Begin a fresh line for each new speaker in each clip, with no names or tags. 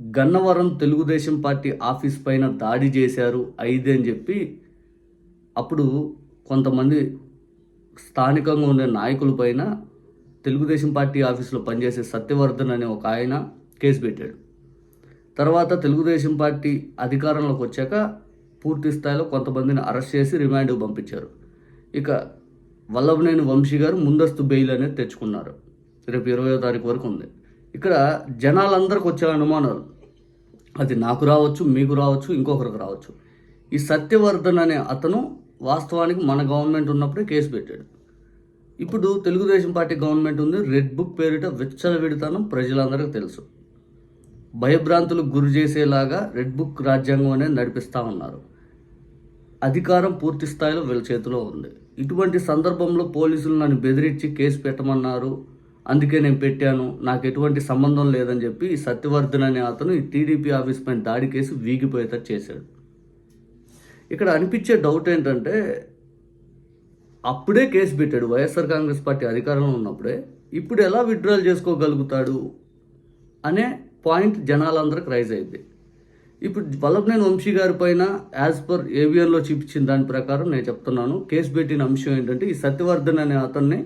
Gannavaram Telugu Desam party office పైన దాడి చేశారు ఐదే అని చెప్పి అప్పుడు కొంతమంది స్థానికంగా ఉండే నాయకుల పైన తెలుగుదేశం పార్టీ ఆఫీసులో పనిచేసే సత్యవర్ధన్ అనే ఒక ఆయన కేసు పెట్టాడు. తర్వాత తెలుగుదేశం పార్టీ అధికారంలోకి వచ్చాక పూర్తి స్థాయిలో కొంతమందిని అరెస్ట్ చేసి రిమాండ్కి పంపించారు. ఇక వల్లభనేని వంశీ గారు ముందస్తు బెయిల్ అనేది తెచ్చుకున్నారు. రేపు ఇరవయో తారీఖు వరకు ఉంది. ఇక్కడ జనాలందరికి వచ్చే అనుమానాలు. అది నాకు రావచ్చు మీకు రావచ్చు ఇంకొకరికి రావచ్చు. ఈ సత్యవర్ధన్ అనే అతను వాస్తవానికి మన గవర్నమెంట్ ఉన్నప్పుడే కేసు పెట్టాడు. ఇప్పుడు తెలుగుదేశం పార్టీ గవర్నమెంట్ ఉంది రెడ్ బుక్ పేరిట విచ్చలవిడితనం ప్రజలందరికీ తెలుసు. భయభ్రాంతులకు గురి చేసేలాగా రెడ్ బుక్ రాజ్యాంగం అనేది నడిపిస్తూ ఉన్నారు. అధికారం పూర్తి స్థాయిలో వీళ్ళ చేతిలో ఉంది. ఇటువంటి సందర్భంలో పోలీసులు నన్ను బెదిరించి కేసు పెట్టమన్నారు. అందుకే నేను పెట్టాను నాకు ఎటువంటి సంబంధం లేదని చెప్పి ఈ సత్యవర్ధన్ అనే అతను ఈ టీడీపీ ఆఫీస్ పైన దాడి కేసు వీగిపోయేటట్టు చేశాడు. ఇక్కడ అనిపించే డౌట్ ఏంటంటే అప్పుడే కేసు పెట్టాడు వైఎస్ఆర్ కాంగ్రెస్ పార్టీ అధికారంలో ఉన్నప్పుడే ఇప్పుడు ఎలా విత్డ్రాల్ చేసుకోగలుగుతాడు అనే పాయింట్ జనాలందరికి రైజ్ అయింది. ఇప్పుడు వల్లభనేని వంశీ గారి పైన యాజ్ పర్ ఏవియన్లో చూపించిన దాని ప్రకారం నేను చెప్తున్నాను కేసు పెట్టిన అంశం ఏంటంటే ఈ సత్యవర్ధన్ అనే అతన్ని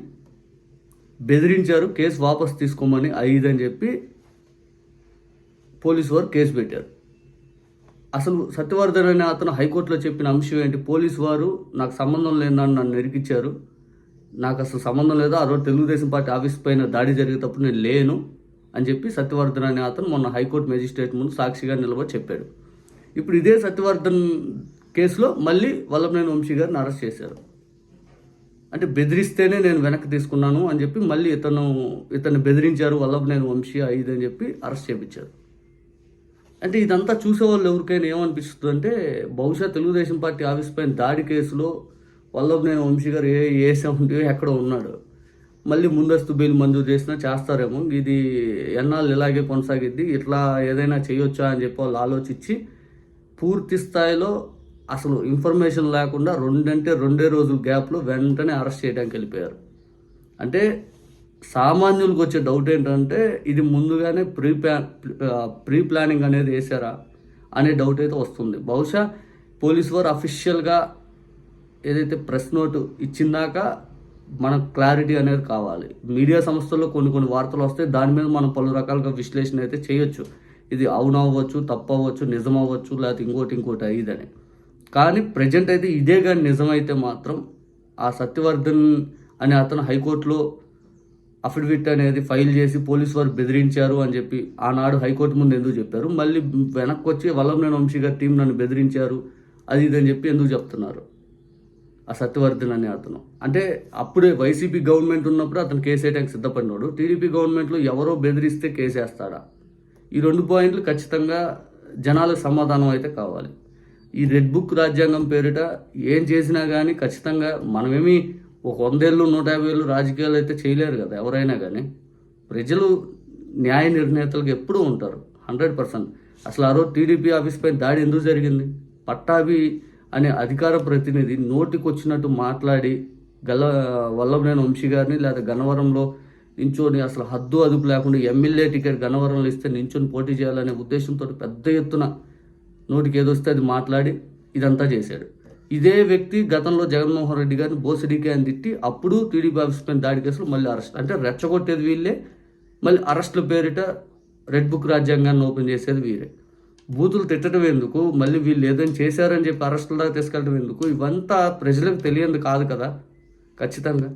బెదిరించారు కేసు వాపస్ తీసుకోమని అయ్యిదని అని చెప్పి పోలీసు వారు కేసు పెట్టారు. అసలు సత్యవర్ధన్ అనే అతను హైకోర్టులో చెప్పిన అంశం ఏంటి? పోలీసు వారు నాకు సంబంధం లేదని నన్ను నిరికిచ్చారు. నాకు అసలు సంబంధం లేదు? ఆ రోజు తెలుగుదేశం పార్టీ ఆఫీస్ పైన దాడి జరిగేటప్పుడు నేను లేను అని చెప్పి సత్యవర్ధన్ అనే అతను మొన్న హైకోర్టు మేజిస్ట్రేట్ ముందు సాక్షిగా నిలబడి చెప్పాడు. ఇప్పుడు ఇదే సత్యవర్ధన్ కేసులో మళ్ళీ వల్లభనేని వంశీ గారిని అరెస్ట్ చేశారు. అంటే బెదిరిస్తేనే నేను వెనక్కి తీసుకున్నాను అని చెప్పి మళ్ళీ ఇతను ఇతను బెదిరించారు వల్లభనేని వంశీ ఐదు అని చెప్పి అరెస్ట్ చేయించారు. అంటే ఇదంతా చూసేవాళ్ళు ఎవరికైనా ఏమనిపిస్తుంది అంటే బహుశా తెలుగుదేశం పార్టీ ఆఫీస్ పైన దాడి కేసులో వల్లభనేని వంశీ గారు ఏ ఏ సెవెంటీ ఎక్కడ ఉన్నాడు. మళ్ళీ ముందస్తు బిల్ మంజూరు చేసినా చేస్తారేమో. ఇది ఎన్నాళ్ళు ఇలాగే కొనసాగిద్ది ఇట్లా ఏదైనా చేయొచ్చా అని చెప్పి వాళ్ళు ఆలోచించి పూర్తి స్థాయిలో అసలు ఇన్ఫర్మేషన్ లేకుండా రెండంటే రెండే రోజుల గ్యాప్లో వెంటనే అరెస్ట్ చేయడానికి వెళ్ళిపోయారు. అంటే సామాన్యులకు వచ్చే డౌట్ ఏంటంటే ఇది ముందుగానే ప్రీ ప్లా ప్రీ ప్లానింగ్ అనేది వేసారా అనే డౌట్ అయితే వస్తుంది. బహుశా పోలీస్ వారు అఫీషియల్గా ఏదైతే ప్రెస్ నోటు ఇచ్చిందాక మనకు క్లారిటీ అనేది కావాలి. మీడియా సంస్థల్లో కొన్ని కొన్ని వార్తలు వస్తాయి దాని మీద మనం పలు రకాలుగా విశ్లేషణ అయితే చేయొచ్చు. ఇది అవునవ్వచ్చు తప్పవచ్చు నిజమవ్వచ్చు అవ్వచ్చు నిజం అవ్వచ్చు లేకపోతే ఇంకోటి ఇంకోటి అయ్యిదని కానీ ప్రజెంట్ అయితే ఇదే కానీ నిజమైతే మాత్రం ఆ సత్యవర్ధన్ అనే అతను హైకోర్టులో అఫిడవిట్ అనేది ఫైల్ చేసి పోలీసు వారు బెదిరించారు అని చెప్పి ఆనాడు హైకోర్టు ముందు ఎందుకు చెప్పారు? మళ్ళీ వెనక్కి వచ్చి వల్లభనేని వంశీ గారి టీం నన్ను బెదిరించారు అది ఇది అని చెప్పి ఎందుకు చెప్తున్నారు? ఆ సత్యవర్ధన్ అనే అతను. అంటే అప్పుడే వైసీపీ గవర్నమెంట్ ఉన్నప్పుడు అతను కేసు వేయడానికి సిద్ధపడినాడు. టీడీపీ గవర్నమెంట్లో ఎవరో బెదిరిస్తే కేసేస్తాడా? ఈ రెండు పాయింట్లు ఖచ్చితంగా జనాలకు సమాధానం అయితే కావాలి. ఈ రెడ్ బుక్ రాజ్యాంగం పేరిట ఏం చేసినా కానీ ఖచ్చితంగా మనమేమి ఒక వందేళ్ళు నూట యాభై ఏళ్ళు రాజకీయాలు అయితే చేయలేరు కదా ఎవరైనా కానీ ప్రజలు న్యాయ నిర్ణేతలకు ఎప్పుడూ ఉంటారు హండ్రెడ్ పర్సెంట్. అసలు ఆ రోజు టీడీపీ ఆఫీస్ పైన దాడి ఎందుకు జరిగింది? పట్టాభి అనే అధికార ప్రతినిధి నోటికి వచ్చినట్టు మాట్లాడి గల వల్లభనేని వంశీ గారిని లేదా గన్నవరంలో నించుని అసలు హద్దు అదుపు లేకుండా ఎమ్మెల్యే టికెట్ గన్నవరంలో ఇస్తే నించొని పోటీ చేయాలనే ఉద్దేశంతో పెద్ద ఎత్తున నోటికి ఏదొస్తే అది మాట్లాడి ఇదంతా చేశాడు. ఇదే వ్యక్తి గతంలో జగన్మోహన్ రెడ్డి గారిని బోసిడీకే అని తిట్టి అప్పుడు టీడీపీ ఆఫీస్ పైన దాడి కేసులు మళ్ళీ అరెస్ట్ అంటే రెచ్చగొట్టేది వీళ్ళే మళ్ళీ అరెస్టుల పేరిట రెడ్ బుక్ రాజ్యాంగాన్ని ఓపెన్ చేసేది వీరే. బూతులు తిట్టడం ఎందుకు? మళ్ళీ వీళ్ళు ఏదైనా చేశారని చెప్పి అరెస్టుల దాకా తీసుకెళ్ళడం ఎందుకు? ఇవంతా ప్రజలకు తెలియంది కాదు కదా ఖచ్చితంగా.